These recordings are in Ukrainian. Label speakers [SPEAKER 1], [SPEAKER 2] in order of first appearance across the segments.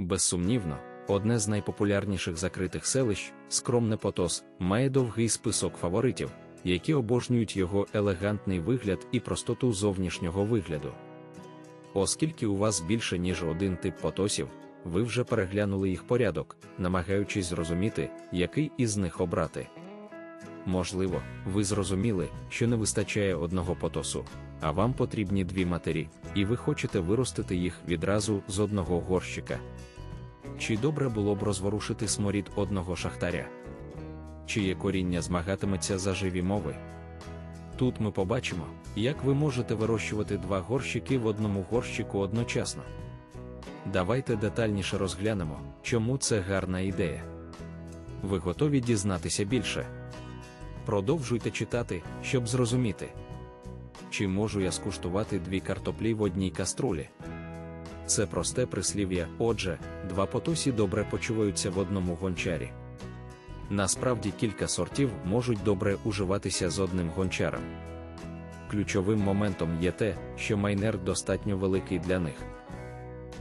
[SPEAKER 1] Безсумнівно, одне з найпопулярніших закритих селищ, скромне Потос, має довгий список фаворитів, які обожнюють його елегантний вигляд і простоту зовнішнього вигляду. Оскільки у вас більше ніж один тип потосів, ви вже переглянули їх порядок, намагаючись зрозуміти, який із них обрати. Можливо, ви зрозуміли, що не вистачає одного потосу, а вам потрібні дві матері, і ви хочете виростити їх відразу з одного горщика. Чи добре було б розворушити сморід одного шахтаря? Чиє коріння змагатиметься за живі мови? Тут ми побачимо, як ви можете вирощувати два горщики в одному горщику одночасно. Давайте детальніше розглянемо, чому це гарна ідея. Ви готові дізнатися більше? Продовжуйте читати, щоб зрозуміти. Чи можу я скуштувати дві картоплі в одній каструлі? Це просте прислів'я, отже, два потосі добре почуваються в одному гончарі. Насправді кілька сортів можуть добре уживатися з одним гончаром. Ключовим моментом є те, що майнер достатньо великий для них.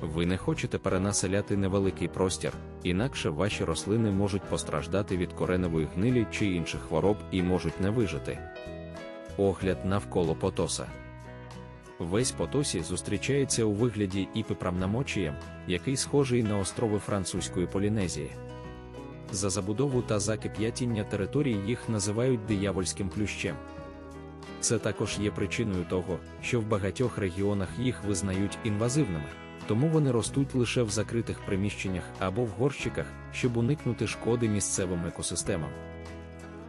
[SPEAKER 1] Ви не хочете перенаселяти невеликий простір, інакше ваші рослини можуть постраждати від кореневої гнилі чи інших хвороб і можуть не вижити. Огляд навколо потоса. Весь потосі зустрічається у вигляді іпипрамнамочієм, який схожий на острови французької Полінезії. За забудову та закип'ятіння територій їх називають диявольським плющем. Це також є причиною того, що в багатьох регіонах їх визнають інвазивними, тому вони ростуть лише в закритих приміщеннях або в горщиках, щоб уникнути шкоди місцевим екосистемам.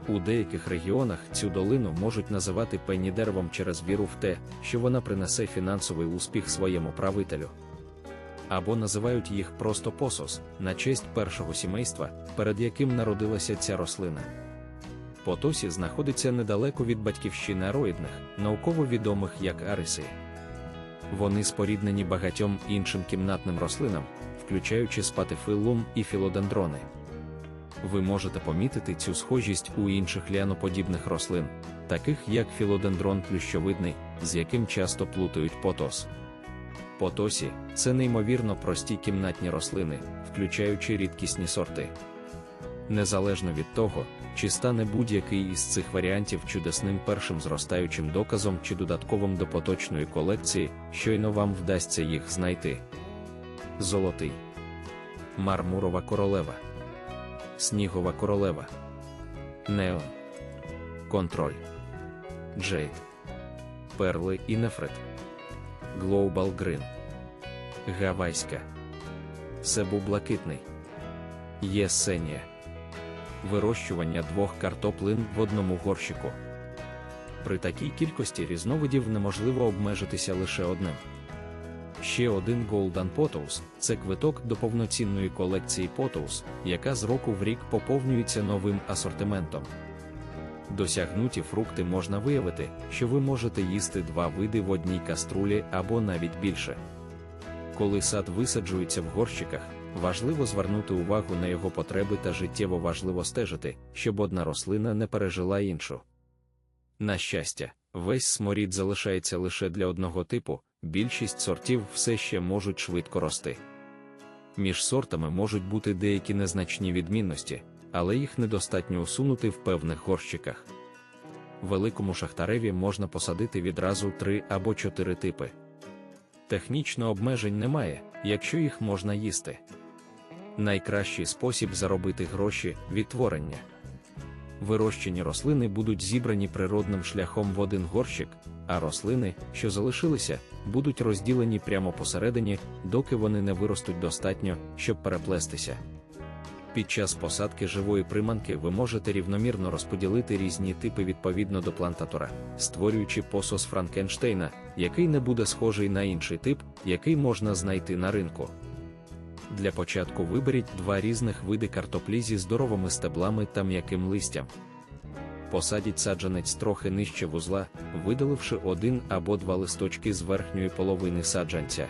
[SPEAKER 1] У деяких регіонах цю долину можуть називати пеннідервом через віру в те, що вона принесе фінансовий успіх своєму правителю. Або називають їх просто посос на честь першого сімейства, перед яким народилася ця рослина. Потосі знаходиться недалеко від батьківщини ароїдних, науково відомих як ариси. Вони споріднені багатьом іншим кімнатним рослинам, включаючи спатифиллум і філодендрони. Ви можете помітити цю схожість у інших ліаноподібних рослин, таких як філодендрон плющовидний, з яким часто плутають потос. Потосі це неймовірно прості кімнатні рослини, включаючи рідкісні сорти. Незалежно від того, чи стане будь-який із цих варіантів чудесним першим зростаючим доказом чи додатковим до поточної колекції, щойно вам вдасться їх знайти. Золотий, мармурова королева, снігова королева, неон, контроль, джейд, перли і нефрит, Global Green, Гавайська, Себу блакитний, Єсенія вирощування двох картоплин в одному горщику. При такій кількості різновидів неможливо обмежитися лише одним. Ще один Golden Pothouse – це квиток до повноцінної колекції Pothouse, яка з року в рік поповнюється новим асортиментом. Досягнуті фрукти можна виявити, що ви можете їсти два види в одній каструлі або навіть більше. Коли сад висаджується в горщиках, Важливо звернути увагу на його потреби та життєво важливо стежити, щоб одна рослина не пережила іншу. На щастя, весь сморід залишається лише для одного типу, більшість сортів все ще можуть швидко рости. Між сортами можуть бути деякі незначні відмінності, але їх недостатньо усунути в певних горщиках. Великому шахтареві можна посадити відразу три або чотири типи. Технічно обмежень немає, якщо їх можна їсти найкращий спосіб заробити гроші відтворення. Вирощені рослини будуть зібрані природним шляхом в один горщик, а рослини, що залишилися, будуть розділені прямо посередині, доки вони не виростуть достатньо, щоб переплестися. Під час посадки живої приманки ви можете рівномірно розподілити різні типи відповідно до плантатора, створюючи посос Франкенштейна, який не буде схожий на інший тип, який можна знайти на ринку. Для початку виберіть два різних види картоплі зі здоровими стеблами та м'яким листям. Посадіть саджанець трохи нижче вузла, видаливши один або два листочки з верхньої половини саджанця.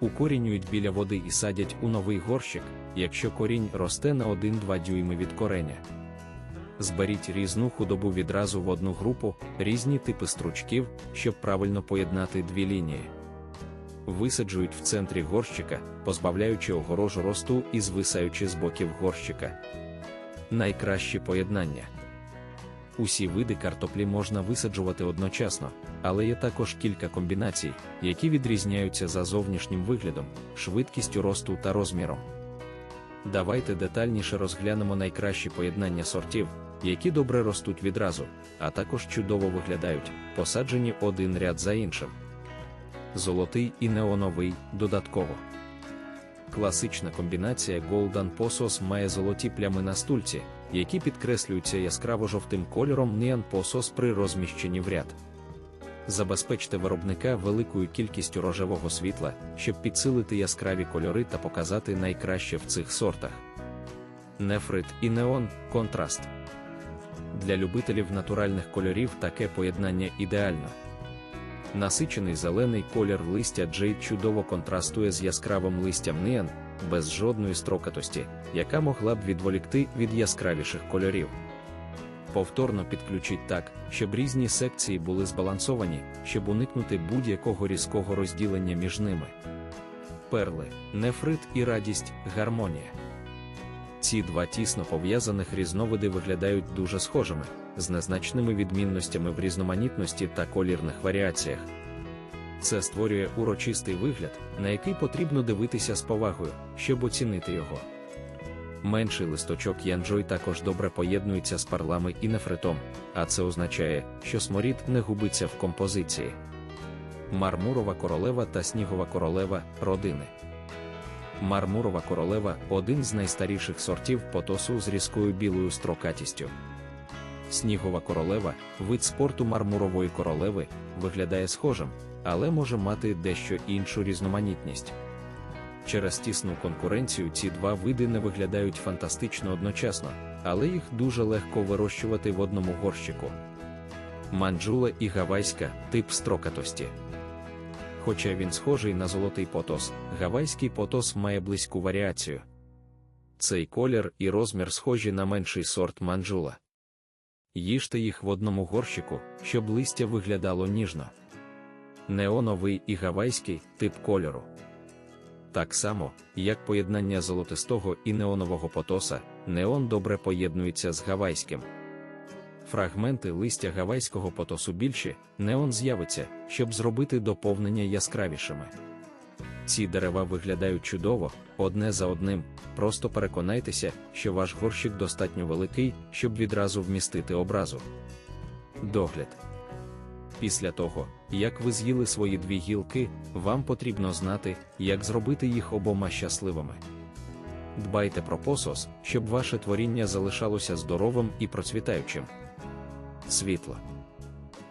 [SPEAKER 1] Укорінюють біля води і садять у новий горщик, якщо корінь росте на 1-2 дюйми від кореня. Зберіть різну худобу відразу в одну групу, різні типи стручків, щоб правильно поєднати дві лінії. Висаджують в центрі горщика, позбавляючи огорожу росту і звисаючи з боків горщика. Найкращі поєднання. Усі види картоплі можна висаджувати одночасно, але є також кілька комбінацій, які відрізняються за зовнішнім виглядом, швидкістю росту та розміром. Давайте детальніше розглянемо найкращі поєднання сортів, які добре ростуть відразу, а також чудово виглядають, посаджені один ряд за іншим. Золотий і неоновий додатково. Класична комбінація Golden Posos має золоті плями на стульці, які підкреслюються яскраво жовтим кольором Neon Posos при розміщенні в ряд. Забезпечте виробника великою кількістю рожевого світла, щоб підсилити яскраві кольори та показати найкраще в цих сортах. Нефрит і неон контраст. Для любителів натуральних кольорів таке поєднання ідеально. Насичений зелений колір листя Джейд чудово контрастує з яскравим листям Неон, без жодної строкатості, яка могла б відволікти від яскравіших кольорів. Повторно підключіть так, щоб різні секції були збалансовані, щоб уникнути будь-якого різкого розділення між ними. Перли, нефрит і радість, гармонія. Ці два тісно пов'язаних різновиди виглядають дуже схожими, з незначними відмінностями в різноманітності та колірних варіаціях. Це створює урочистий вигляд, на який потрібно дивитися з повагою, щоб оцінити його. Менший листочок янджой також добре поєднується з парлами і нефритом, а це означає, що сморід не губиться в композиції. Мармурова королева та снігова королева родини. Мармурова королева один з найстаріших сортів потосу з різкою білою строкатістю. Снігова королева, вид спорту мармурової королеви, виглядає схожим, але може мати дещо іншу різноманітність. Через тісну конкуренцію ці два види не виглядають фантастично одночасно, але їх дуже легко вирощувати в одному горщику. Манджула і гавайська тип строкатості. Хоча він схожий на золотий потос, гавайський потос має близьку варіацію. Цей колір і розмір схожі на менший сорт манджула. Їжте їх в одному горщику, щоб листя виглядало ніжно. Неоновий і гавайський тип кольору. Так само, як поєднання золотистого і неонового потоса, неон добре поєднується з гавайським. Фрагменти листя гавайського потосу більші, неон з'явиться, щоб зробити доповнення яскравішими. Ці дерева виглядають чудово, одне за одним. Просто переконайтеся, що ваш горщик достатньо великий, щоб відразу вмістити образу. Догляд. Після того, як ви з'їли свої дві гілки, вам потрібно знати, як зробити їх обома щасливими. Дбайте про посос, щоб ваше творіння залишалося здоровим і процвітаючим. Світло.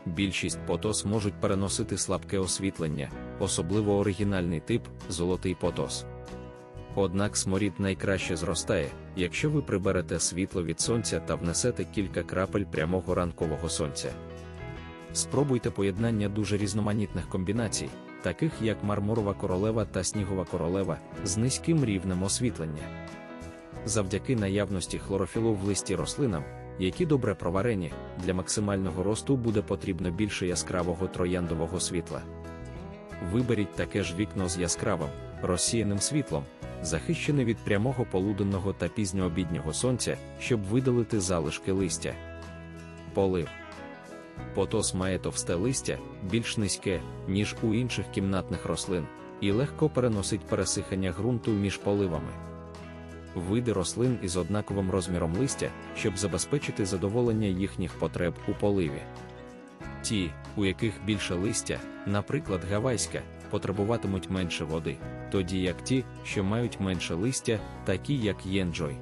[SPEAKER 1] Більшість потос можуть переносити слабке освітлення, особливо оригінальний тип золотий потос. Однак сморід найкраще зростає, якщо ви приберете світло від сонця та внесете кілька крапель прямого ранкового сонця. Спробуйте поєднання дуже різноманітних комбінацій, таких як мармурова королева та снігова королева, з низьким рівнем освітлення. Завдяки наявності хлорофілу в листі рослинам, які добре проварені, для максимального росту буде потрібно більше яскравого трояндового світла. Виберіть таке ж вікно з яскравим, розсіяним світлом, захищене від прямого полуденного та пізньообіднього сонця, щоб видалити залишки листя. Полив. Потос має товсте листя, більш низьке, ніж у інших кімнатних рослин, і легко переносить пересихання ґрунту між поливами. Види рослин із однаковим розміром листя, щоб забезпечити задоволення їхніх потреб у поливі. Ті, у яких більше листя, наприклад, гавайська, потребуватимуть менше води, тоді як ті, що мають менше листя, такі як єнджой.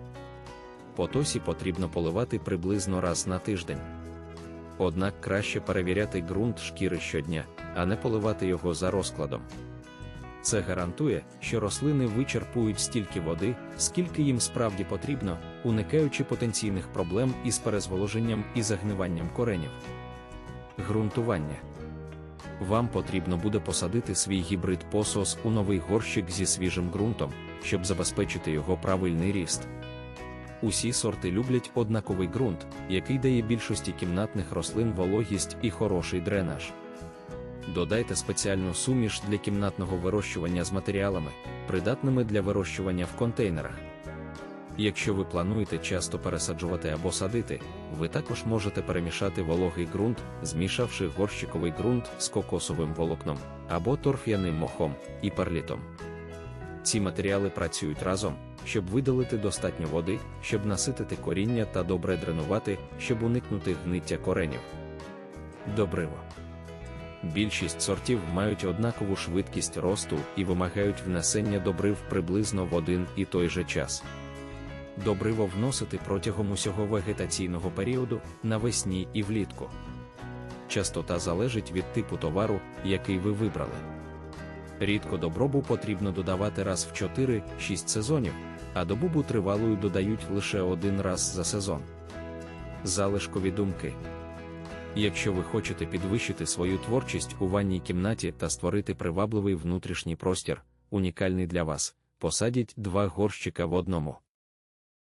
[SPEAKER 1] Потосі потрібно поливати приблизно раз на тиждень. Однак краще перевіряти ґрунт шкіри щодня, а не поливати його за розкладом. Це гарантує, що рослини вичерпують стільки води, скільки їм справді потрібно, уникаючи потенційних проблем із перезволоженням і загниванням коренів. Ґрунтування вам потрібно буде посадити свій гібрид посос у новий горщик зі свіжим ґрунтом, щоб забезпечити його правильний ріст. Усі сорти люблять однаковий ґрунт, який дає більшості кімнатних рослин вологість і хороший дренаж. Додайте спеціальну суміш для кімнатного вирощування з матеріалами, придатними для вирощування в контейнерах. Якщо ви плануєте часто пересаджувати або садити, ви також можете перемішати вологий ґрунт, змішавши горщиковий ґрунт з кокосовим волокном або торф'яним мохом і перлітом. Ці матеріали працюють разом, щоб видалити достатньо води, щоб наситити коріння та добре дренувати, щоб уникнути гниття коренів. Добриво. Більшість сортів мають однакову швидкість росту і вимагають внесення добрив приблизно в один і той же час. Добриво вносити протягом усього вегетаційного періоду навесні і влітку. Частота залежить від типу товару, який ви вибрали. Рідко добробу потрібно додавати раз в 4-6 сезонів, а добубу тривалою додають лише один раз за сезон. Залишкові думки. Якщо ви хочете підвищити свою творчість у ванній кімнаті та створити привабливий внутрішній простір, унікальний для вас, посадіть два горщика в одному.